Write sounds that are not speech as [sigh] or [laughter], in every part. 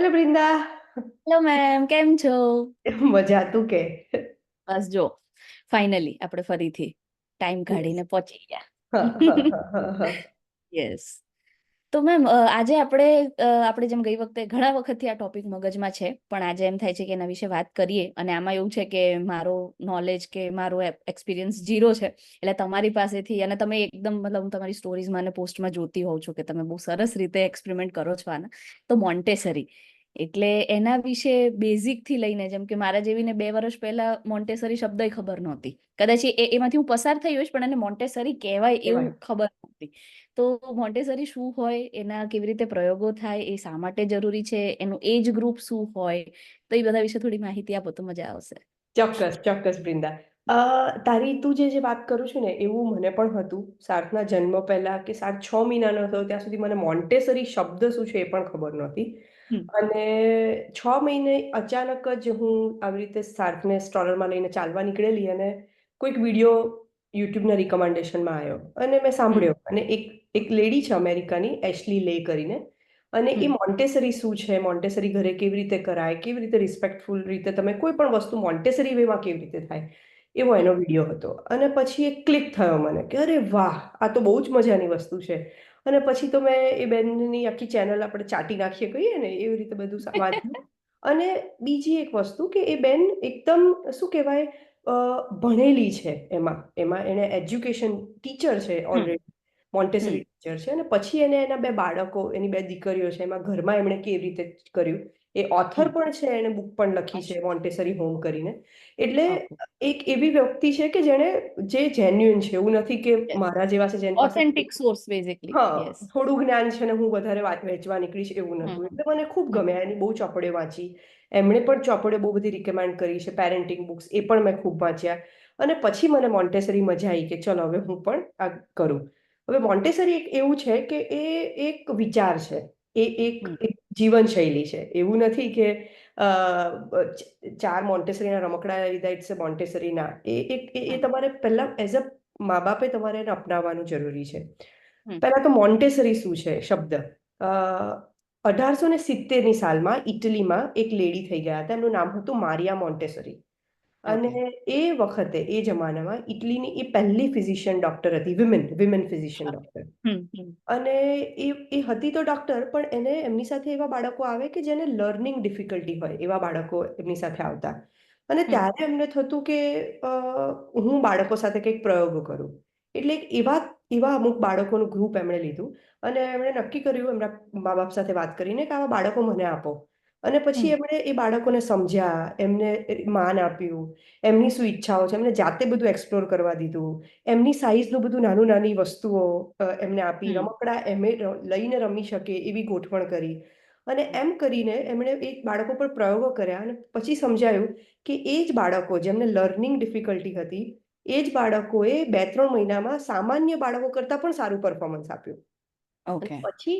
Hello Brinda hello ma'am કેમ છો? મજા તું કે? બસ જો ફાઇનલી આપણે ફરીથી ટાઈમ કાઢીને પહોંચી ગયા. [laughs] યસ તો મેમ આજે આપણે આપણે જેમ ગઈ વખતે ઘણા વખતથી આ ટોપિક મગજમાં છે પણ આજે એમ થાય છે કે એના વિશે વાત કરીએ અને આમાં એવું છે કે મારો નોલેજ કે મારો એક્સપિરિયન્સ જીરો છે. એટલે તમારી પાસેથી અને તમે એકદમ મતલબ હું તમારી સ્ટોરીઝમાં અને પોસ્ટમાં જોતી હોઉં છું કે તમે બહુ સરસ રીતે એક્સપેરિમેન્ટ કરો છો આના. તો મોન્ટેસરી એટલે એના વિશે બેઝિકથી લઈને જેમ કે મારા જેવીને બે વર્ષ પહેલા મોન્ટેસરી શબ્દ ખબર નહોતી. કદાચ એ એમાંથી હું પસાર થઈ હોઈશ પણ એને મોન્ટેસરી કહેવાય એવું ખબર નહોતી. તો મોન્ટેસરી શું હોય એના કેવી રીતે પ્રયોગો થાય એ શા માટે જરૂરી છે એનું એજ ગ્રુપ શું હોય તો એ બધા વિશે થોડી માહિતી આપો તો મજા આવશે. ચોક્કસ ચોક્કસ બ્રિંદા. તારી તું જે જે વાત કરું છું ને એવું મને પણ હતું. સાર્થના જન્મ પહેલા કે સાર્થ છ મહિનાનો હતો ત્યાં સુધી મને મોન્ટેસરી શબ્દ શું છે એ પણ ખબર નહોતી. હમ. અને છ મહિને અચાનક જ હું આવી રીતે સાર્થને સ્ટ્રોલરમાં લઈને ચાલવા નીકળેલી અને કોઈક વીડિયો યુટ્યુબના રિકમેન્ડેશનમાં આવ્યો. અને મેં સાંભળ્યો. અને એક એક લેડી છે અમેરિકાની એશલી લે કરીને. અને એ હમ. મોન્ટેસરી શું છે? મોન્ટેસરી ઘરે કેવી રીતે કરાય? કેવી રીતે રિસ્પેક્ટફુલ રીતે તમે કોઈ પણ વસ્તુ મોન્ટેસરી વેમાં કેવી રીતે થાય? એવો એનો વીડિયો હતો. અને પછી એક ક્લિક થયો મને કે અરે વાહ આ તો બહુ જ મજાની વસ્તુ છે. અને પછી તો મેં એ બેનની આખી ચેનલ આપણે ચાટી નાખીએ કહીએ ને એવી રીતે બધું વાંચ્યું અને બીજી એક વસ્તુ કે એ બેન એકદમ શું કહેવાય ભણેલી છે એમાં. એમાં એને એજ્યુકેશન ટીચર છે ઓલરેડી મોન્ટેસરી ટીચર છે. અને પછી એને એના બે બાળકો એની બે દીકરીઓ છે. એમાં ઘરમાં એમણે કેવી રીતે કર્યું? એ ઓથર પણ છે એણે બુક પણ લખી છે મોન્ટેસરી હોમ કરીને. એટલે એક એવી વ્યક્તિ છે કે જેણે જે જેન્યુન છે એવું નથી કે મારા જેવા છે જેને ઓથેન્ટિક સોર્સ બેઝિકલી હા થોડું જ્ઞાન છે ને હું વધારે વાત વહેંચવા નીકળીશ એવું નથી એટલે મને ખૂબ ગમે ગમ્યા એની બહુ ચોપડે વાંચી. એમણે પણ ચોપડે બહુ બધી રિકમેન્ડ કરી છે પેરેન્ટિંગ બુક્સ એ પણ મેં ખૂબ વાંચ્યા. અને પછી મને મોન્ટેસરી મજા આવી કે ચલો હવે હું પણ આ કરું. હવે મોન્ટેસરી એક એવું છે કે એ એક વિચાર છે. એ એક જીવનશૈલી છે. એવું નથી કે ચાર મોન્ટેસરીના રમકડા લીધા ઇટ્સ મોન્ટેસરીના. એ એક એ તમારે પહેલા એઝ અ મા બાપે તમારે એને અપનાવવાનું જરૂરી છે. પહેલા તો મોન્ટેસરી શું છે? શબ્દ. અઢારસો ને સિત્તેરની સાલમાં ઇટલીમાં એક લેડી થઈ ગયા હતા. એમનું નામ હતું મારિયા મોન્ટેસરી. અને ઓકે. એ વખતે એ જમાનામાં ઇટલીની એ પહેલી ફિઝિશિયન ડોક્ટર હતી women women physician doctor. Hmm hmm. અને એ એ હતી તો ડોક્ટર પણ એને એમની સાથે એવા બાળકો આવે કે જેને લર્નિંગ ડિફિકલ્ટી હોય એવા બાળકો એમની સાથે આવતા. અને હમ. ત્યારે એમને થતું કે અ, હું બાળકો સાથે કંઈક પ્રયોગો કરું. એટલે એક એવા એવા અમુક બાળકોનું ગ્રુપ એમણે લીધું. અને એમણે નક્કી કર્યું એમના મા બાપ સાથે વાત કરીને કે આવા બાળકો મને આપો. અને પછી એમણે એ બાળકોને સમજ્યા એમને માન આપ્યું એમની શું ઈચ્છાઓ છે એમને જાતે બધું એક્સપ્લોર કરવા દીધું એમની સાઈઝનું બધું નાનું નાની વસ્તુઓ એમને આપી રમકડા એમે લઈને રમી શકે એવી ગોઠવણ કરી. અને એમ કરીને એમણે એક બાળકો પર પ્રયોગો કર્યા અને પછી સમજાયું કે એ જ બાળકો જેમને લર્નિંગ ડિફિકલ્ટી હતી એ જ બાળકોએ બે ત્રણ મહિનામાં સામાન્ય બાળકો કરતાં પણ સારું પરફોર્મન્સ આપ્યું. ઓકે પછી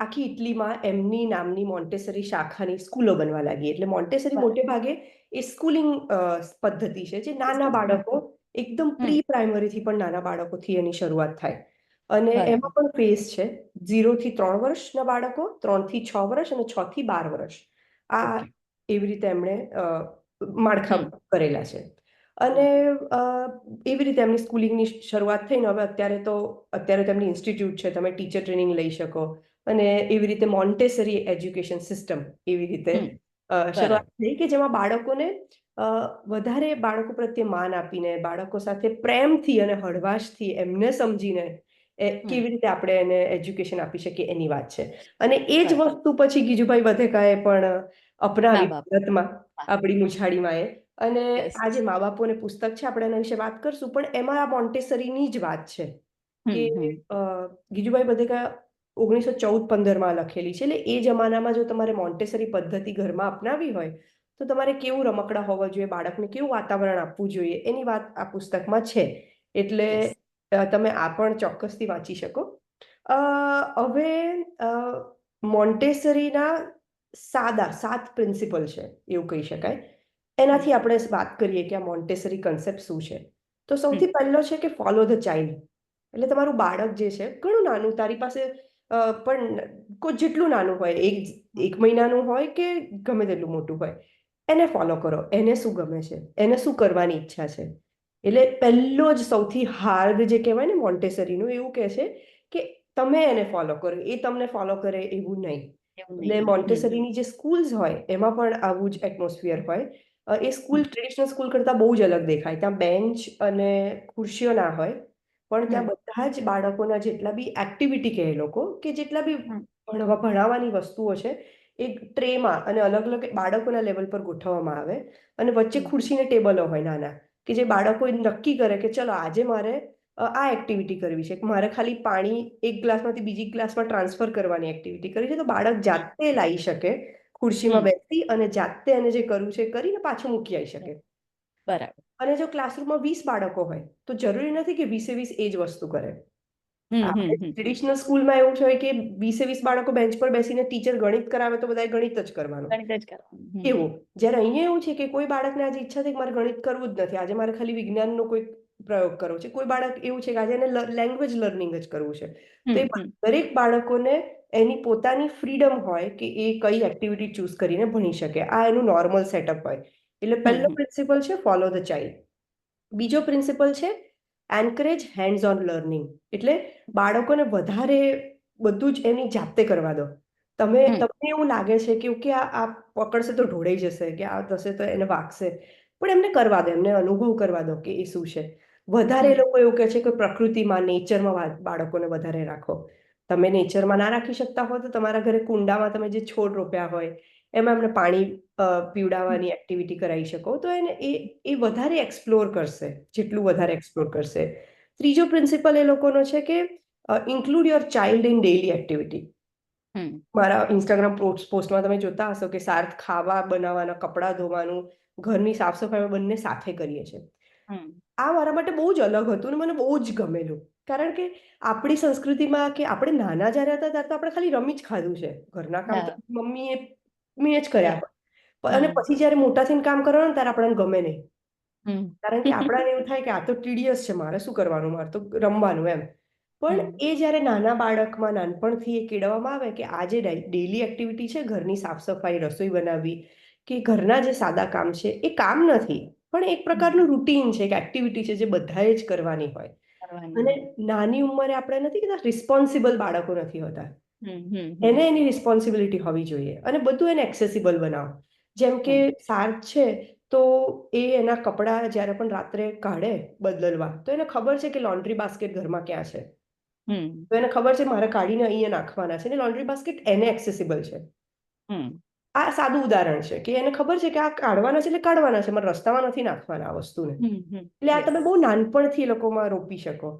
આખી ઇટલીમાં એમની નામની મોન્ટેસરી શાખાની સ્કૂલો બનવા લાગી. એટલે મોન્ટેસરી મોટે ભાગે એ સ્કૂલિંગ પદ્ધતિ છે જે નાના બાળકો એકદમ પ્રી પ્રાઇમરીથી પણ નાના બાળકોથી એની શરૂઆત થાય. અને એમાં પણ ફેઝ છે ઝીરો થી ત્રણ વર્ષના બાળકો ત્રણથી છ વર્ષ અને છ થી બાર વર્ષ. આ એવી રીતે એમણે માળખા કરેલા છે. અને એવી રીતે એમની સ્કૂલિંગની શરૂઆત થઈને હવે અત્યારે તો અત્યારે તેમની ઇન્સ્ટિટ્યૂટ છે તમે ટીચર ટ્રેનિંગ લઈ શકો. અને એવી રીતે મોન્ટેસરી એજ્યુકેશન સિસ્ટમ એવી રીતે શરૂઆત થઈ કે જેમાં બાળકોને વધારે બાળકો પ્રત્યે માન આપીને બાળકો સાથે પ્રેમથી અને હળવાશથી એમને સમજીને કેવી રીતે આપણે એને એજ્યુકેશન આપી શકીએ એની વાત છે. અને એ જ વસ્તુ પછી ગીજુભાઈ વધેકાએ પણ અપનાવી ભારતમાં આપણી મૂછાળીમાં એ અને આ જે મા બાપોને પુસ્તક છે આપણે એના વિશે વાત કરશું પણ એમાં આ મોન્ટેસરીની જ વાત છે. કે ગીજુભાઈ બધેકા ઓગણીસો ચૌદ પંદરમાં લખેલી છે. એટલે એ જમાનામાં જો તમારે મોન્ટેસરી પદ્ધતિ ઘરમાં અપનાવી હોય તો તમારે કેવું રમકડા હોવા જોઈએ બાળકને કેવું વાતાવરણ આપવું જોઈએ એની વાત આ પુસ્તકમાં છે. એટલે તમે આ પણ ચોક્કસથી વાંચી શકો. અ, હવે મોન્ટેસરીના સાદા સાત પ્રિન્સિપલ છે એવું કહી શકાય. એનાથી આપણે વાત કરીએ કે આ મોન્ટેસરી કન્સેપ્ટ શું છે. તો સૌથી પહેલો છે કે ફોલો ધ ચાઇલ્ડ. એટલે તમારું બાળક જે છે ઘણું નાનું તારી પાસે પણ કોઈ જેટલું નાનું હોય એક એક મહિનાનું હોય કે ગમે તેટલું મોટું હોય એને ફોલો કરો. એને શું ગમે છે? એને શું કરવાની ઈચ્છા છે? એટલે પહેલો જ સૌથી હાર્ડ જે કહેવાય ને મોન્ટેસરીનું એવું કહે છે કે તમે એને ફોલો કરો. એ તમને ફોલો કરે એવું નહીં. એટલે મોન્ટેસરીની જે સ્કૂલ્સ હોય એમાં પણ આવું જ એટમોસ્ફિયર હોય. એ સ્કૂલ ટ્રેડિશનલ સ્કૂલ કરતાં બહુ જ અલગ દેખાય. ત્યાં બેન્ચ અને ખુરશીઓ ના હોય. પણ ત્યાં બધા જ બાળકોના જેટલા બી એક્ટિવિટી કહે એ લોકો કે જેટલા બી ભણવા ભણાવવાની વસ્તુઓ છે એ ટ્રેમાં અને અલગ અલગ બાળકોના લેવલ પર ગોઠવવામાં આવે અને વચ્ચે ખુરશીને ટેબલો હોય નાના કે જે બાળકો નક્કી કરે કે ચલો આજે મારે આ એક્ટિવિટી કરવી છે. મારે ખાલી પાણી એક ગ્લાસમાંથી બીજી ગ્લાસમાં ટ્રાન્સફર કરવાની એક્ટિવિટી કરવી છે. તો બાળક જાતે લાવી શકે ખુરશીમાં બેસી અને જાતે એને જે કરવું છે એ કરીને પાછું મૂકી આવી શકે. બરાબર. અને જો ક્લાસરૂમમાં વીસ બાળકો હોય તો જરૂરી નથી કે વીસે વીસ એ જ વસ્તુ કરે. ટ્રેડિશનલ સ્કૂલમાં એવું છે કે વીસે વીસ બાળકો બેન્ચ પર બેસીને ટીચર ગણિત કરાવે તો બધાએ ગણિત જ કરવાનું. ગણિત જ કરવાનું એવું. જ્યારે અહીંયા એવું છે કે કોઈ બાળકને આજે ઈચ્છા છે કે મારે ગણિત કરવું જ નથી આજે મારે ખાલી વિજ્ઞાનનો કોઈ પ્રયોગ કરવો છે. કોઈ બાળક એવું છે કે આજે એને લેંગ્વેજ લર્નિંગ જ કરવું છે. તો એ દરેક બાળકોને એની પોતાની ફ્રીડમ હોય કે એ કઈ એક્ટિવિટી ચૂઝ કરીને ભણી શકે. આ એનું નોર્મલ સેટઅપ હોય. એટલે પહેલો પ્રિન્સિપલ છે ફોલો ધ ચાઇલ્ડ બીજો પ્રિન્સિપલ છે એન્કરેજ હેન્ડ્સ ઓન લર્નિંગ એટલે બાળકોને વધારે બધું જ એની જાતે કરવા દો. તમે તમને એવું લાગે છે કે ઓકે આ આ પકડશે તો ઢોળાઈ જશે કે આ થશે તો એને વાગશે. પણ એમને કરવા દો એમને અનુભવ કરવા દો કે એ શું છે. વધારે લોકો એવું કહે છે કે પ્રકૃતિમાં નેચરમાં બાળકોને વધારે રાખો. તમે નેચરમાં ના રાખી શકતા હો તો તમારા ઘરે કુંડામાં તમે જે છોડ રોપ્યા હોય એમાં એમને પાણી પીવડાવવાની એક્ટિવિટી કરાવી શકો. તો એને એ એ વધારે એક્સપ્લોર કરશે જેટલું વધારે એક્સપ્લોર કરશે. ત્રીજો પ્રિન્સિપલ એ લોકોનો છે કે include your child in daily activity મારા ઇન્સ્ટાગ્રામ પોસ્ટ પોસ્ટમાં તમે જોતા હશો કે સાર્થ ખાવા બનાવવાના કપડાં ધોવાનું ઘરની સાફ સફાઈ બંને સાથે કરીએ છીએ. આ મારા માટે બહુ જ અલગ હતું ને મને બહુ જ ગમેલું. કારણ કે આપણી સંસ્કૃતિમાં કે આપણે નાના જ્યારે હતા ત્યારે તો આપણે ખાલી રમી જ ખાધું છે. ઘરના કામ મમ્મીએ મેં જ કર્યા અને પછી જયારે મોટા થઈને કામ કરવાનું ને ત્યારે આપણને ગમે નહીં. કારણ કે આપણાને એવું થાય કે આ તો ટીડીયસ છે મારે શું કરવાનું? મારે તો રમવાનું એમ. પણ એ જ્યારે નાના બાળકમાં નાનપણથી એ કેળવવામાં આવે કે આ જે ડેઇલી એક્ટિવિટી છે ઘરની સાફ સફાઈ રસોઈ બનાવવી કે ઘરના જે સાદા કામ છે એ કામ નથી. પણ એક પ્રકારનું રૂટીન છે એક એક્ટિવિટી છે જે બધાએ જ કરવાની હોય. અને નાની ઉંમરે આપણે નથી કહેતા રિસ્પોન્સિબલ બાળકો નથી હોતા. એને એની રિસ્પોન્સિબિલિટી હોવી જોઈએ. અને બધું એને એક્સેસિબલ બનાવો. જેમ કે સાર્ક છે તો એ એના કપડાં જ્યારે પણ રાત્રે કાઢે બદલવા તો એને ખબર છે કે લોન્ડ્રી બાસ્કેટ ઘરમાં ક્યાં છે. તો એને ખબર છે મારે કાઢીને અહીંયા નાખવાના છે. ને લોન્ડ્રી બાસ્કેટ એને એક્સેસિબલ છે. હમ. આ સાદું ઉદાહરણ છે કે એને ખબર છે કે આ કાઢવાના છે એટલે કાઢવાના છે મારે રસ્તામાં નથી નાખવાના આ વસ્તુને. એટલે આ તમે બહુ નાનપણથી એ લોકોમાં રોપી શકો.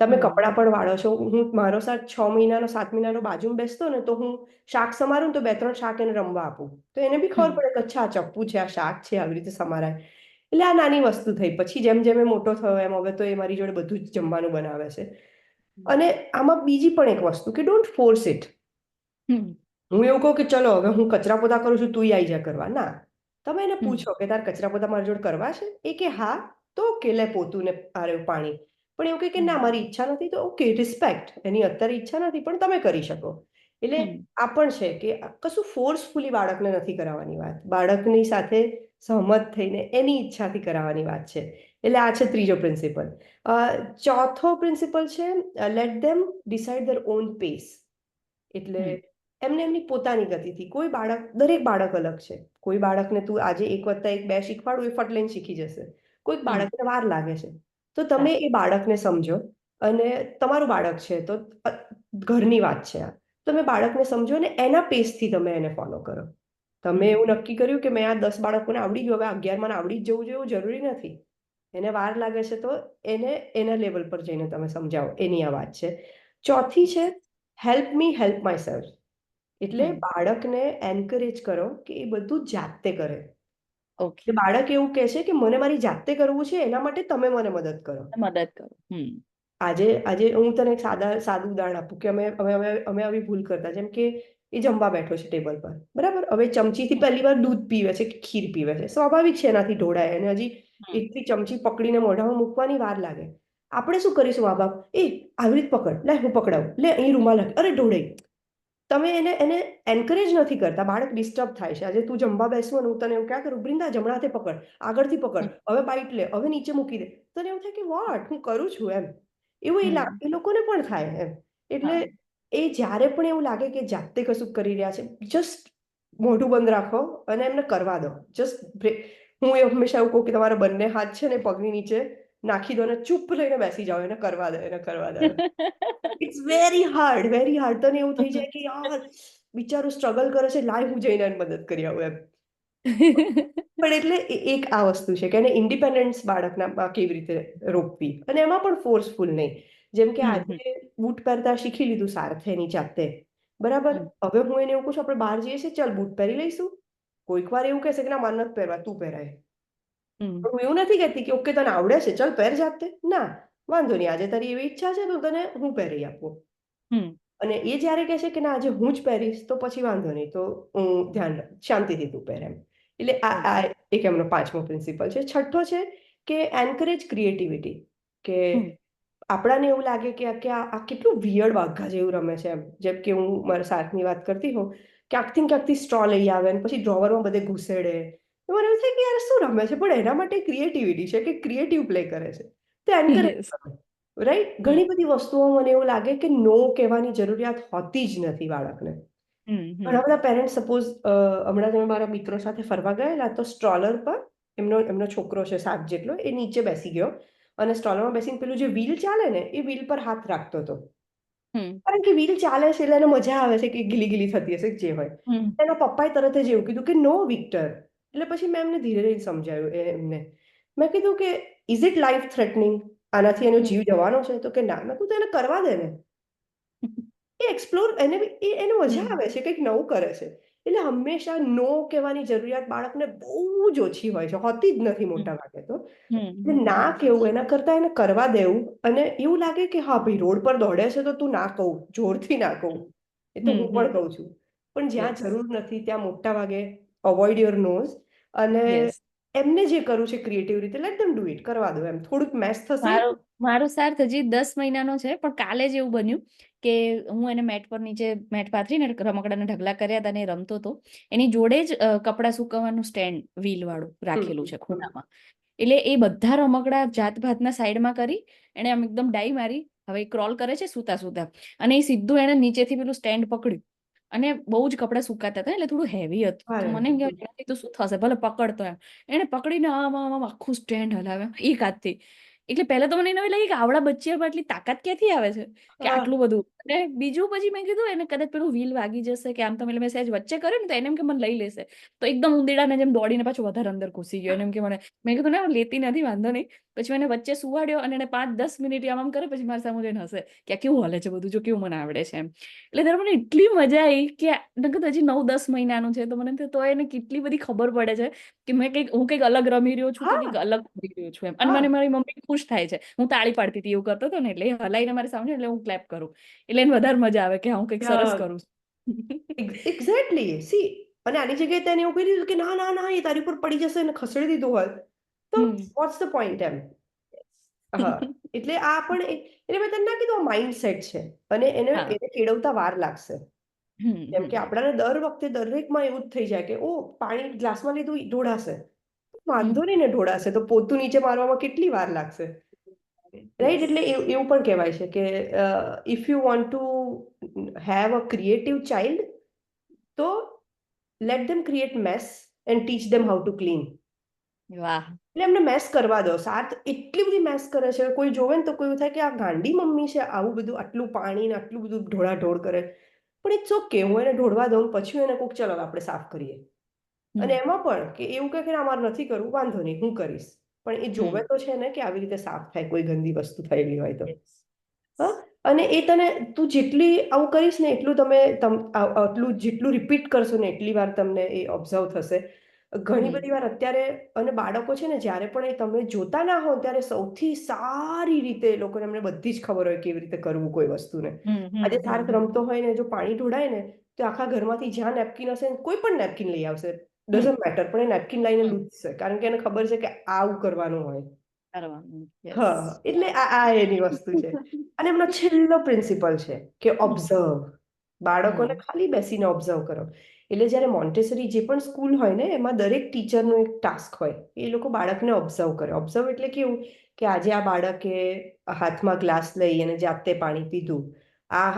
તમે કપડાં પણ વાળો છો હું મારો સાથ છ મહિનાનો સાત મહિનાનો બાજુમાં બેસતો ને તો હું શાક સમારું ને તો બે ત્રણ શાક એને રમવા આપું. તો એને બી ખબર પડે કે અચ્છા આ ચપ્પુ છે આ શાક છે આવી રીતે સમારાય. એટલે આ નાની વસ્તુ થઈ. પછી જેમ જેમ એ મોટો થયો એમ હવે તો એ મારી જોડે બધું જ જમવાનું બનાવે છે. અને આમાં બીજી પણ એક વસ્તુ કે ડોન્ટ ફોર્સ ઇટ હું એવું કહું કે ચલો હવે હું કચરા પોતા કરું છું તું આવી જા કરવા. ના. તમે એને પૂછો કે તાર કચરા પોતા મારી જોડે કરવા છે? એ કે હા તો કે લે પોતું ને આરે પાણી. પણ એવું કે ના મારી ઈચ્છા નથી તો ઓકે રિસ્પેક્ટ એની અત્યારે ઈચ્છા નથી પણ તમે કરી શકો. એટલે આ પણ છે કે કશું ફોર્સફુલી બાળકને નથી કરાવવાની વાત. બાળકની સાથે સહમત થઈને એની ઈચ્છાથી કરાવવાની વાત છે. એટલે આ છે ત્રીજો પ્રિન્સિપલ ચોથો પ્રિન્સિપલ છે let them decide their own pace એટલે એમને એમની પોતાની ગતિથી. કોઈ બાળક દરેક બાળક અલગ છે. કોઈ બાળકને તું આજે એક વત્તા એક બે શીખવાડું એ ફટ લઈને શીખી જશે. કોઈક બાળકને વાર લાગે છે. તો તમે એ બાળકને સમજો અને તમારું બાળક છે તો ઘરની વાત છે આ. તમે બાળકને સમજો અને એના પેસથી તમે એને ફોલો કરો. તમે એવું નક્કી કર્યું કે મેં આ દસ બાળકોને આવડી ગયું હવે અગિયારમાં આવડી જ જવું જોઈએ એવું જરૂરી નથી. એને વાર લાગે છે તો એને એના લેવલ પર જઈને તમે સમજાવો એની આ વાત છે. ચોથી છે help me help myself એટલે બાળકને એન્કરેજ કરો કે એ બધું જાતે કરે. ઓકે. બાળક એવું કહે છે કે મને મારી જાતે કરવું છે એના માટે તમે મને મદદ કરો. મદદ કરો. હમ. આજે આજે હું તને એક સાદા સાદું ઉદાહરણ આપું કે અમે અમે અમે આવી ભૂલ કરતા જેમ કે એ જમવા બેઠો છે ટેબલ પર. બરાબર? હવે ચમચીથી પહેલી વાર દૂધ પીવે છે કે ખીર પીવે છે. સ્વાભાવિક છે એનાથી ઢોળાય અને હજી એટલી ચમચી પકડીને મોઢામાં મૂકવાની વાર લાગે. આપણે શું કરીશું મા બાપ? એ આવી રીત પકડ. લે હું પકડાવું. લે અહીં રૂમાલ અરે ઢોળાઈ. તમે એને એને એન્કરેજ નથી કરતા. બાળક ડિસ્ટર્બ થાય છે. આજે તું જમવા બેસવાનું તને એવું ક્યાં કરું? બ્રિંદા જમણા હાથે પકડ. આગળથી પકડ. હવે બાઇટ લે. હવે નીચે મૂકી દે. તને એવું થાય કે વોટ હું કરું છું એમ. એવું એ એ લોકોને પણ થાય એમ. એટલે એ જ્યારે પણ એવું લાગે કે જાતે કશું કરી રહ્યા છે જસ્ટ મોઢું બંધ રાખો અને એમને કરવા દો. જસ્ટ હું એ હંમેશા એવું કહું કે તમારા બંને હાથ છે ને પગની નીચે. નાખી દો ને ચૂપ લઈને બેસી જાઓ એને કરવા દે એને કરવા દે. It's very hard very hard તને એવું થઈ જાય કે યાર બિચારું સ્ટ્રગલ કરે છે લાય હું જઈને મદદ કરી આવું એમ. [laughs] પણ એટલે એક આ વસ્તુ છે કે એને ઇન્ડિપેન્ડન્સ બાળકના કેવી રીતે રોકવી. અને એમાં પણ ફોર્સફુલ નહીં. જેમ કે આજે બૂટ પહેરતા શીખી લીધું સારથે એની જાતે. બરાબર? હવે હું એને એવું કહું છું આપણે બહાર જઈએ છીએ ચાલ બૂટ પહેરી લઈશું. કોઈક વાર એવું કહેશે કે ના મારે નથી પહેરવા તું પહેરાય. હમ, પણ હું એવું નથી કહેતી કે ઓકે તને આવડે છે ચલ પહેર જાતે. ના વાંધો નહીં આજે તારી એવી ઈચ્છા છે તો તને હું પહેરી આપું. હમ. અને એ જ્યારે કહેશે કે ના આજે હું જ પહેરીશ તો પછી વાંધો નહીં તો હું ધ્યાન શાંતિથી તું પહેર એમ. એટલે આ આ એક એમનો પાંચમો પ્રિન્સિપલ છે. છઠ્ઠો છે કે એન્કરેજ ક્રિએટિવિટી કે હમ. આપણાને એવું લાગે કે આ કે આ આ કેટલું વિયર્ડ વાઘા જેવું રમે છે એમ. જેમ કે હું મારા સાથની વાત કરતી હોઉં ક્યાંકથી ને ક્યાંકથી સ્ટ્રો લઈ આવે ને પછી ડ્રોવરમાં બધે ઘૂસેડે. તો મને એવું થાય કે યાર શું રમે છે? પણ એના માટે ક્રિએટિવિટી છે કે ક્રિએટિવ પ્લે કરે છે. તો એન્કરેજ રાઈટ ઘણી બધી વસ્તુઓ મને એવું લાગે કે નો કહેવાની જરૂરિયાત હોતી જ નથી બાળકને. ઘણા બધા પેરેન્ટ્સ સપોઝ હમણાં તમે મારા મિત્રો સાથે ફરવા ગયેલા તો સ્ટ્રોલર પર એમનો એમનો છોકરો છે સાત જેટલો એ નીચે બેસી ગયો અને સ્ટ્રોલરમાં બેસીને પેલું જે વ્હીલ ચાલે ને એ વ્હીલ પર હાથ રાખતો હતો. કારણ કે વ્હીલ ચાલે છે એટલે એને મજા આવે છે કે ગીલી ગીલી થતી હશે જે હોય. એના પપ્પાએ તરત જ એવું કીધું કે નો વિક્ટર એટલે પછી મેં એમને ધીરે ધીરે સમજાયું એમને. મેં કીધું કે ઇઝ ઇટ લાઈફ થ્રેટનિંગ આનાથી એનો જીવ જવાનો છે? તો કે ના. મેં કીધું એને કરવા દે ને. એ એક્સપ્લોર એને એ એને મજા આવે છે કંઈક નવું કરે છે. એટલે હંમેશા નો કહેવાની જરૂરિયાત બાળકને બહુ જ ઓછી હોય છે હોતી જ નથી મોટા ભાગે તો. એટલે ના કેવું એના કરતા એને કરવા દેવું અને એવું લાગે કે હા ભાઈ રોડ પર દોડે છે તો તું ના કહું જોરથી ના કહું. એ તો હું પણ કહું છું. પણ જ્યાં જરૂર નથી ત્યાં મોટા ભાગે અવોઇડ યોર નોઝ અને એમને જે કરવું છે ક્રિએટિવ રીતે લેટ ધેમ ડુ ઇટ કરવા દો એમ. થોડુંક મેસ થશે. મારો સાર્થ હજી દસ મહિનાનો છે પણ કાલે જ એવું બન્યું કે હું એને મેટ પર નીચે મેટ પાથરીને રમકડાના ઢગલા કર્યા હતા અને રમતો હતો. એની જોડે જ કપડાં સુકવવાનું સ્ટેન્ડ વ્હીલ વાળું રાખેલું છે. ખૂણામાં. એટલે એ બધા રમકડા જાત ભાતના સાઈડમાં કરી એને આમ એકદમ ડાઈ મારી હવે ક્રોલ કરે છે સુતા સુતા. અને એ સીધું એને નીચેથી પેલું સ્ટેન્ડ પકડ્યું. અને બહુ જ કપડાં સુકાતા હતા એટલે થોડું હેવી હતું. તો મને એમ કે એનાથી તો શું થશે? ભલે પકડતો એમ. એને પકડીને આમ આમ આમ આખું સ્ટેન્ડ હલાવે એક હાથથી. એટલે પહેલા તો મને નવી લાગી કે આવડા બચ્ચામાં આટલી તાકાત ક્યાંથી આવે છે? કે આટલું બધું અને બીજું પછી મેં કીધું એને કદાચ પેલું વ્હીલ વાગી જશે કે આમ તમે મેં સહેજ વચ્ચે કર્યું ને તો એને એમ કે મને લઈ લેશે. તો એકદમ ઉંદીડાને જેમ દોડીને પાછું વધારે અંદર ઘૂસી ગયો. એને એમ કે મને મેં કીધું ને લેતી નથી વાંધો નહીં. પછી મેં વચ્ચે સુવાડ્યો અને એને પાંચ દસ મિનિટ આમ આમ કરે પછી મારી સામે જઈને હશે કે આ કેવું હાલે છે બધું? જો કેવું મને આવડે છે એમ. એટલે ત્યારે મને એટલી મજા આવી કે નકર હજી નવ દસ મહિનાનું છે. તો મને તો એને કેટલી બધી ખબર પડે છે કે મેં કંઈક હું કંઈક અલગ રમી રહ્યો છું કંઈક અલગ કરી રહ્યો છું એમ. અને મને મારી મમ્મી ખુશ થાય છે. હું તાળી પાડતી હતી એવું કરતો હતો ને એટલે હલાઈને મારી સામે એટલે હું ક્લેપ કરું. એટલે એને વધારે મજા આવે કે હું કંઈક સરસ કરું. એક્ઝેક્ટલી સી અને આની જગ્યાએ તેને એવું કહી દીધું કે ના ના ના એ તારી ઉપર પડી જશે અને ખસેડી દીધું હોય તો. વોટ્સ ધ પોઈન્ટ એમ? એટલે આ પણ એટલે મેં તને ના કીધું માઇન્ડ સેટ છે. અને એને એને કેળવતા વાર લાગશે. કેમ જેમ કે આપણાને દર વખતે દરેકમાં એવું જ થઈ જાય કે ઓ પાણી ગ્લાસમાં લીધું ઢોળાશે. વાંધો નહીં ને ઢોળાશે તો પોતું નીચે મારવામાં કેટલી વાર લાગશે? રાઈટ એટલે એવું પણ કહેવાય છે કે if you want to have a creative child તો let them create mess and teach them how to clean વાહ. એટલે એમને મેસ કરવા દો. સાત એટલી બધી મેસ કરે છે. કોઈ જોવે ને તો કોઈ એવું થાય કે આ ગાંડી મમ્મી છે આવું બધું આટલું પાણી ને આટલું બધું ઢોળાઢોળ કરે. પણ ઇટ્સ ઓકે હું એને ઢોળવા દઉં પછી એને કોક ચલો આપણે સાફ કરીએ. અને એમાં પણ કે એવું કહે કે અમારે મારે નથી કરવું વાંધો નહીં હું કરીશ. પણ એ જોવે તો છે ને કે આવી રીતે સાફ થાય કોઈ ગંદી વસ્તુ થયેલી હોય તો. હા? અને એ તને તું જેટલી આવું કરીશ ને એટલું તમે આટલું જેટલું રિપીટ કરશો ને એટલી વાર તમને એ ઓબ્ઝર્વ થશે. ઘણી બધી વાર અત્યારે અને બાળકો છે ને જ્યારે પણ એ તમે જોતા ના હો ત્યારે સૌથી સારી રીતે લોકોને એમને બધી જ ખબર હોય કેવી રીતે કરવું કોઈ વસ્તુને. આજે સાર્ક રમતો હોય ને જો પાણી ઢોળાય ને તો આખા ઘરમાંથી જ્યાં નેપકિન હશે કોઈ પણ નેપકિન લઈ આવશે. ડઝન્ટ મેટર પણ એ નેપકિન લઈને. લૂછશે કારણ કે એને ખબર છે કે આવું કરવાનું હોય. હા એટલે આ આ એની વસ્તુ છે. અને એમનો છેલ્લો પ્રિન્સિપલ છે કે ઓબ્ઝર્વ બાળકોને ખાલી બેસીને ઓબ્ઝર્વ કરો. એટલે જ્યારે મોન્ટેસરી જે પણ સ્કૂલ હોય ને એમાં દરેક ટીચરનો એક ટાસ્ક હોય એ લોકો બાળકને ઓબ્ઝર્વ કરે. ઓબ્ઝર્વ એટલે કેવું? કે આજે આ બાળકે હાથમાં ગ્લાસ લઈ અને જાતે પાણી પીધું. આ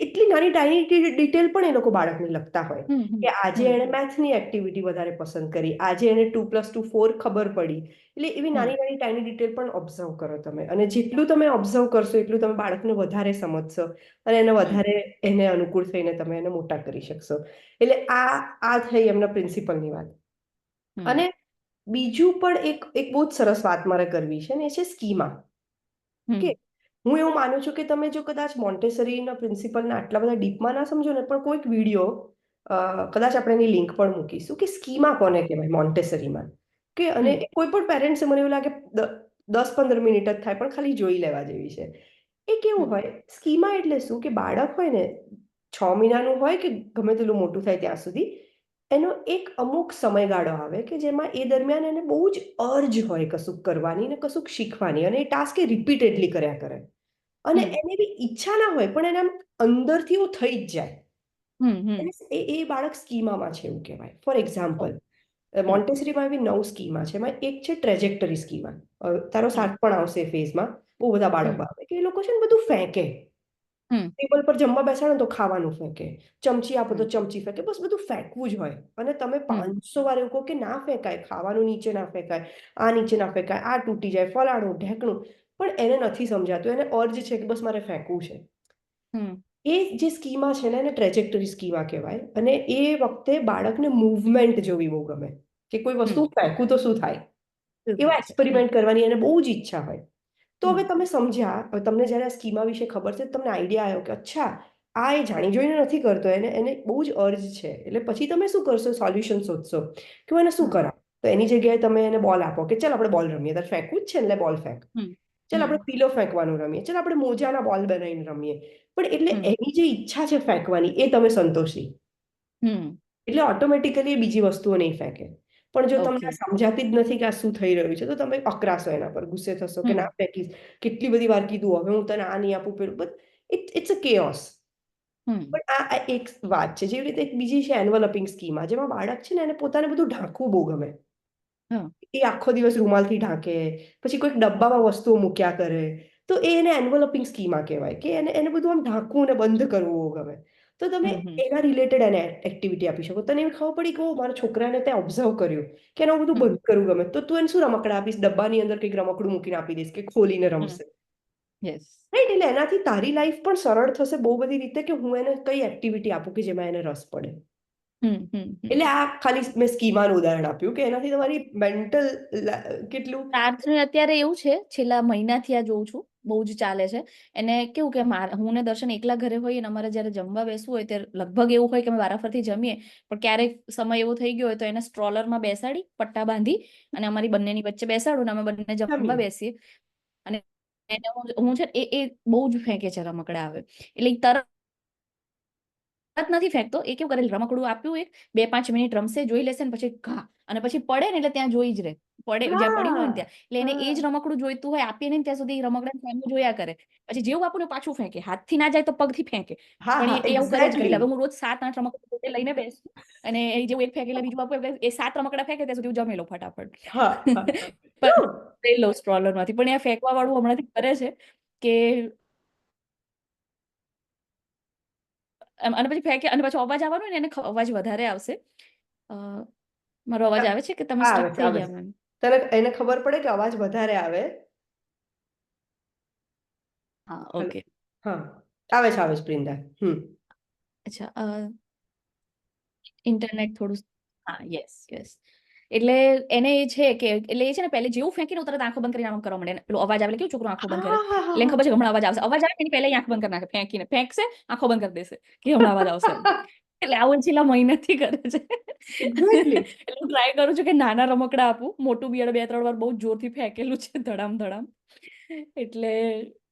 એટલી નાની ટાઈની ડિટેલ પણ એ લોકો બાળકને લખતા હોય. કે આજે એને મેથ્સની એક્ટિવિટી વધારે પસંદ કરી આજે એને ટુ પ્લસ ટુ ફોર ખબર પડી. એટલે એવી નાની નાની ટાઈની ડિટેલ પણ ઓબ્ઝર્વ કરો તમે. અને જેટલું તમે ઓબ્ઝર્વ કરશો એટલું તમે બાળકને વધારે સમજશો અને એને વધારે એને અનુકૂળ થઈને તમે એને મોટા કરી શકશો. એટલે આ આ થઈ એમના પ્રિન્સિપલની વાત. અને બીજું પણ એક એક બહુ જ સરસ વાત મારે કરવી છે ને એ છે સ્કીમા કે હું એવું માનું છું કે તમે જો કદાચ મોન્ટેસરીના પ્રિન્સિપલના આટલા બધા ડીપમાં ના સમજો ને પણ કોઈક વીડિયો કદાચ આપણે એની લિંક પણ મૂકીશું કે સ્કીમા કોને કહેવાય મોન્ટેસરીમાં કે અને કોઈ પણ પેરેન્ટ્સે મને એવું લાગે દસ પંદર મિનિટ જ થાય પણ ખાલી જોઈ લેવા જેવી છે. એ કેવું હોય? સ્કીમા એટલે શું? કે બાળક હોય ને છ મહિનાનું હોય કે ગમે તેટલું મોટું થાય ત્યાં સુધી એનો એક અમુક સમયગાળો આવે કે જેમાં એ દરમિયાન એને બહુ જ અર્જ હોય કશુંક કરવાની ને કશુંક શીખવાની અને એ ટાસ્ક એ રિપીટેડલી કર્યા કરે. અને એને બી ઈચ્છા ના હોય પણ એને આમ અંદરથી એવું થઈ જ જાય. એ એ બાળક સ્કીમામાં છે એવું કહેવાય. ફોર એક્ઝામ્પલ મોન્ટેસરીમાં એવી નવ સ્કીમા છે એમાં એક છે ટ્રેજેક્ટરી સ્કીમા. તારો સાથ પણ આવશે ફેઝમાં બહુ બધા બાળકો આવે કે એ લોકો છે ને બધું ફેંકે. ટેબલ પર જમવા બેસાડો તો ખાવાનું ફેંકે. ચમચી આપો તો ચમચી ફેંકે બસ બધું ફેંકવું જ હોય. અને તમે પાંચસો વાર એવું કહો કે ના ફેંકાય ખાવાનું નીચે ના ફેંકાય આ નીચે ના ફેંકાય આ તૂટી જાય ફલાણું ઢેકણું. પણ એને નથી સમજાતું. એને અર્જ છે કે બસ મારે ફેંકવું છે. એ જે સ્કીમા છે ને એને ટ્રેજેક્ટરી સ્કીમા કહેવાય અને એ વખતે બાળકને મૂવમેન્ટ જોવી બહુ ગમે. કે કોઈ વસ્તુ ફેંકું તો શું થાય? એવા એક્સપેરિમેન્ટ કરવાની એને બહુ જ ઈચ્છા હોય. તો હવે તમે સમજ્યા તમને જ્યારે આ સ્કીમા વિશે ખબર છે તમને આઈડિયા આવ્યો કે અચ્છા આ એ જાણી જોઈને નથી કરતો એને એને બહુ જ અર્જ છે. એટલે પછી તમે શું કરશો? સોલ્યુશન શોધશો. કે હું એને શું કરા કરાવ? તો એની જગ્યાએ તમે એને બોલ આપો કે ચાલ આપણે બોલ રમીએ. તારે ફેંકવું જ છે એટલે બોલ ફેંક. ચાલ આપણે પીલો ફેંકવાનું રમીએ. ચાલ આપણે મોજાના બોલ બનાવીને રમીએ. પણ એટલે એની જે ઈચ્છા છે ફેંકવાની એ તમે સંતોષી. એટલે ઓટોમેટિકલી બીજી વસ્તુઓ નહીં ફેંકે. પણ જો તમને સમજાતી જ નથી કે આ શું થઈ રહ્યું છે તો તમે અકરાશો એના પર. ગુસ્સે થશો કે ના ફેંકીશ. કેટલી બધી વાર કીધું હવે હું તને આ નહીં આપું. પેલું but it it's a chaos પણ આ આ એક વાત છે. જેવી રીતે એક બીજી છે એન્વલપિંગ સ્કીમ જેમાં બાળક છે ને એને પોતાને બધું ઢાંકવું બહુ ગમે. હા એ આખો દિવસ રૂમાલથી ઢાંકે પછી કોઈક ડબ્બામાં વસ્તુઓ મૂક્યા કરે તો એ એને એન્વલપિંગ સ્કીમા કહેવાય કે એને એને બધું આમ ઢાંકવું અને બંધ કરવું ગમે તો તમે હમ હમ એના રિલેટેડ એને એક્ટિવિટી આપી શકો તને એવી ખબર પડી કે ઓ મારા છોકરાને તે ઓબ્ઝર્વ કર્યું કે એને બધું હમ બંધ કરવું ગમે તો તું એને શું રમકડા આપીશ ડબ્બાની અંદર કંઈક રમકડું મૂકીને આપી દઈશ કે ખોલીને હમ રમશે યસ રાઈટ એટલે એનાથી તારી લાઈફ પણ સરળ થશે બહુ બધી રીતે કે હું એને કઈ એક્ટિવિટી આપું કે જેમાં એને રસ પડે? એટલે આ ખાલી મેં સ્કીમાનું ઉદાહરણ આપ્યું કે એનાથી તમારી મેન્ટલ કેટલું? પ્રાર્થના અત્યારે એવું છે છેલ્લા મહિનાથી આ જોઉં છું બહુ જ ચાલે છે. એને કેવું કે હું ને દર્શન એકલા ઘરે હોઈએ અને અમારે જ્યારે જમવા બેસવું હોય ત્યારે લગભગ એવું હોય કે અમે વારાફરથી જમીએ પણ ક્યારેક સમય એવો થઈ ગયો હોય તો એને સ્ટ્રોલરમાં બેસાડી પટ્ટા બાંધી અને અમારી બંનેની વચ્ચે બેસાડું ને અમે બંને જમવા બેસીએ. અને એને હું છે એ એ બહુ જ ફેંકે છે રમકડા આવે એટલે તરત તરત નથી ફેંકતો એ કેવું કરે રમકડું આપ્યું એક બે પાંચ મિનિટ રમશે જોઈ લેશે ને પછી ઘા. અને પછી પડે ને એટલે ત્યાં જોઈ જ રહે. પડે જ્યાં પડ્યું હોય ને ત્યાં. એટલે એને એ જ રમકડું જોઈતું હોય આપીએ ને ત્યાં સુધી રમકડા સામે જોયા કરે. પછી જેવું આપણને પાછું ફેંકે હાથથી ના જાય તો પગથી ફેંકે. પણ હા એ એ કરે જ કરે હવે હું રોજ સાત આઠ રમકડા પોતે લઈને બેસું અને એ જેવું એક ફેંકે એટલે બીજું આપું એટલે એ સાત રમકડા ફેંકે ત્યાં સુધી હું જમી લઉં ફટાફટ. [laughs] લઉં સ્ટ્રોલરમાંથી પણ એ ફેંકવા વાળું હમણાંથી કરે છે કે એમ અને પછી ફેંકે અને પછી અવાજ આવવાનો ને એને અવાજ વધારે આવશે. મારો અવાજ આવે છે કે તમે સ્ટક થઈ ગયા મેમ તને એને ખબર પડે કે અવાજ વધારે આવે. હા ઓકે. હા આવે છે આવે છે પ્રિન્દા હમ. અચ્છા અ, ઇન્ટરનેટ થોડું હા યસ યસ. એટલે એને એ છે કે એટલે એ છે ને પહેલે જેવું ફેંકીને તરત આંખો બંધ કરીને આમ કરવા માંડે પેલો અવાજ આવે એટલે કેવું છોકરો આંખો બંધ કરે? એટલે ખબર છે હમણાં અવાજ આવશે. અવાજ આવે એની પહેલા આંખ બંધ કરી નાખે ફેંકીને. ફેંકશે આંખો બંધ કરી દેશે કે હમણાં અવાજ આવશે એટલે આવું છેલ્લા મહિનાથી કરે છે. એટલે હું ટ્રાય કરું છું કે નાના રમકડા આપું. મોટું બિયડ બે ત્રણ વાર બહુ જોરથી ફેંકેલું છે ધડામ ધડામ. એટલે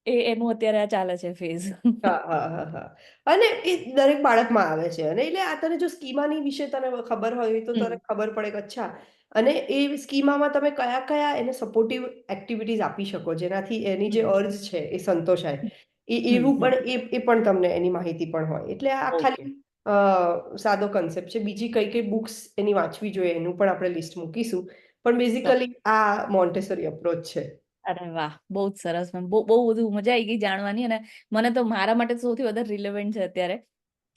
એ એનું અત્યારે આ ચાલે છે ફેઝ હા હા હા હા. અને એ દરેક બાળકમાં આવે છે. અને એટલે આ તને જો સ્કીમાની વિશે તને ખબર હોય તો તને ખબર પડે કે અચ્છા. અને એ સ્કીમામાં તમે કયા કયા એને સપોર્ટિવ એક્ટિવિટીઝ આપી શકો? જેનાથી એની જે અર્જ છે એ સંતોષાય. એ એવું પણ એ એ પણ તમને એની માહિતી પણ હોય. એટલે આ ખાલી સાદો કન્સેપ્ટ છે. બીજી કઈ કઈ બુક્સ એની વાંચવી જોઈએ એનું પણ આપણે લિસ્ટ મૂકીશું. પણ બેઝિકલી આ મોન્ટેસરી અપ્રોચ છે. અરે વાહ! બહુ જ સરસ મેમ. બહુ બહુ બધું મજા આવી ગઈ જાણવાની અને મને તો મારા માટે સૌથી વધારે રિલેવન્ટ છે અત્યારે.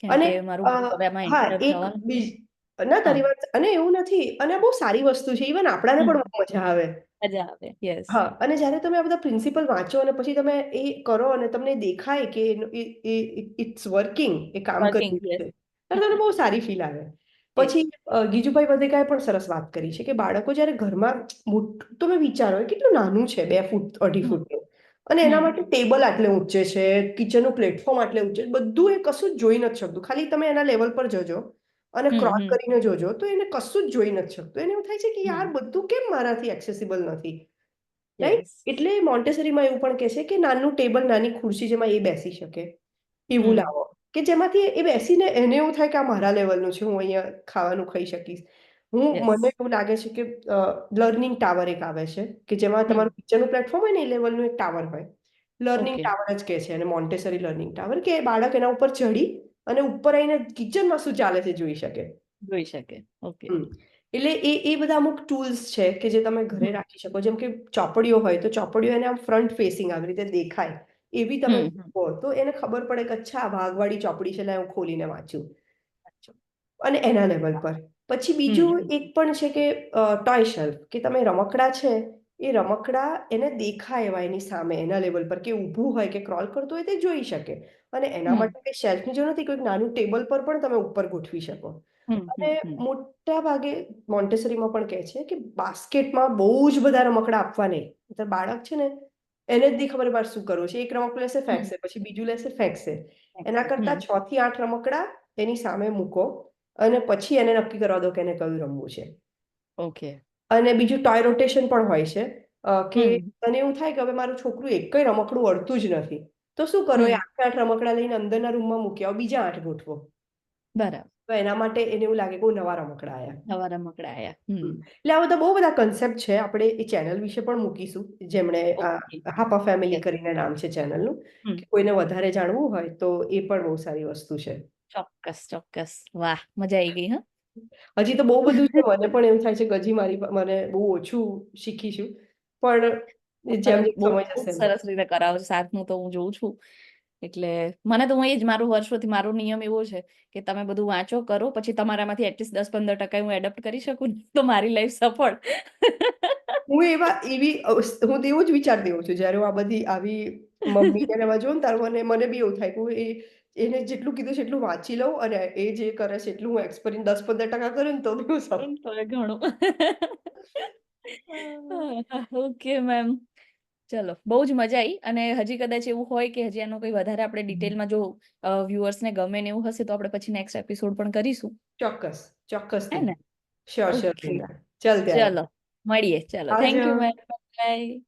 અને ના તારી વાત અને એવું નથી અને બહુ સારી વસ્તુ છે. ઇવન આપણાને પણ બહુ મજા આવે. મજા આવે. યસ હા અને જ્યારે તમે આ બધા પ્રિન્સિપલ વાંચો અને પછી તમે એ કરો અને તમને દેખાય કે ઇટ્સ વર્કિંગ એ કામ કરી રહ્યું છે ત્યારે તમને બહુ સારી ફીલ આવે. પછી ગીજુભાઈ વધેકાએ પણ સરસ વાત કરી છે કે બાળકો જ્યારે ઘરમાં મોટું તમે વિચારો કેટલું નાનું છે બે ફૂટ અઢી ફૂટનું. અને એના માટે ટેબલ આટલે ઊંચે છે કિચનનું પ્લેટફોર્મ આટલે ઊંચે છે બધું એ કશું જ જોઈ નથી શકતું. ખાલી તમે એના લેવલ પર જજો અને ક્રોસ કરીને જોજો તો એને કશું જ જોઈ નથી શકતું. એને એવું થાય છે કે યાર બધું કેમ મારાથી એક્સેસિબલ નથી? રાઈટ એટલે મોન્ટેસરીમાં એવું પણ કહે છે કે નાનું ટેબલ નાની ખુરશી જેમાં એ બેસી શકે. એવું લાવો. કે જેમાંથી એ બેસીને એને એવું થાય કે આ મારા લેવલનું છે હું અહીંયા ખાવાનું ખાઈ શકીશ. હું મને એવું લાગે છે કે લર્નિંગ ટાવર એક આવે છે કે જેમાં તમારું પિક્ચરનું પ્લેટફોર્મ હોય ને એ લેવલનું એક ટાવર હોય. લર્નિંગ ટાવર જ કહે છે અને મોન્ટેસરી લર્નિંગ ટાવર કે બાળક એના ઉપર ચડી અને ઉપર આવીને કિચનમાં શું ચાલે છે જોઈ શકે. જોઈ શકે. ઓકે એટલે એ એ બધા અમુક ટૂલ્સ છે કે જે તમે ઘરે રાખી શકો. જેમ કે ચોપડીઓ હોય તો ચોપડીઓ એને આમ ફ્રન્ટ ફેસિંગ આવી રીતે દેખાય. એવી તમે મૂકો તો એને ખબર પડે કે અચ્છા ભાગવાળી ચોપડી છે ને હું ખોલીને વાંચું અને એના લેવલ પર. પછી બીજું એક પણ છે કે ટોય શેલ્ફ કે તમે રમકડા છે એ રમકડા એને દેખાય એવા એની સામે એના લેવલ પર કે ઊભું હોય કે ક્રોલ કરતું હોય તે જોઈ શકે. અને એના માટે કઈ શેલ્ફની જરૂર નથી કોઈક નાનું ટેબલ પર પણ તમે ઉપર ગોઠવી શકો. અને મોટા ભાગે મોન્ટેસરીમાં પણ કહે છે કે બાસ્કેટમાં બહુ જ બધા રમકડા આપવા નહીં. બાળક છે ને એને જ નહીં ખબર બાર શું કરવું છે? એક રમકડું લેશે ફેંકશે. પછી બીજું લેશે ફેંકશે. એના કરતા છ થી આઠ રમકડા એની સામે મૂકો અને પછી એને નક્કી કરવા દો કે એને કયું રમવું છે. ઓકે. અને બીજું ટોય રોટેશન પણ હોય છે. કે તને એવું થાય કે હવે મારું છોકરું એક રમકડું અડતું જ નથી. તો શું કરો? એ આઠ આઠ રમકડા લઈને અંદરના રૂમમાં મૂકી આવો બીજા આઠ ગોઠવો. બરાબર. તો એના માટે એને એવું લાગે કે બહુ નવા રમકડા આવ્યા. નવા રમકડા હમ. એટલે આ બધા બહુ બધા કન્સેપ્ટ છે. આપણે એ ચેનલ વિશે પણ મૂકીશું. જેમણે હાપા ફેમિલી કરીને નામ છે ચેનલનું કોઈને વધારે જાણવું હોય તો એ પણ બહુ સારી વસ્તુ છે. ચોક્કસ ચોક્કસ. વાહ મજા આવી ગઈ હા? હજી તો બહુ બધું છે. મને પણ એવું થાય છે કે હજી મારી મને બહુ ઓછું શીખીશું. પણ જેમ સરસ રીતે કરાવો સાથ હું તો હું જોઉં છું. એટલે મને તો હું એ જ મારું વર્ષોથી મારો નિયમ એવો છે કે તમે બધું વાંચો કરો પછી તમારામાંથી એટલીસ્ટ દસ પંદર ટકા હું એડપ્ટ કરી શકું તો મારી લાઈફ સફળ. હું એવા એવી હું તો એવું જ વિચાર દેવું છું જ્યારે હું આ બધી આવી મમ્મી ને એવા જોઉં ને ત્યારે મને મને બી એવું થાય કે હું એ એને જેટલું કીધું છે એટલું વાંચી લઉં અને એ જે કરે છે એટલું હું એક્સપિરિયન્સ દસ પંદર ટકા કરું ને તો બી હું સફળ. ઘણું. [laughs] ઓકે મેમ ચલો બહુ જ મજા આવી અને હજી કદાચ એવું હોય કે હજી આનો કોઈ વધારે આપણે ડિટેલમાં જો વ્યુઅર્સને ગમે ને એવું હશે તો આપણે પછી નેક્સ્ટ એપિસોડ પણ કરીશું. ચોક્કસ ચોક્કસ હે ને? શ્યોર શ્યોર ચલ ચલો મળીએ. ચલો થેન્ક યુ બાય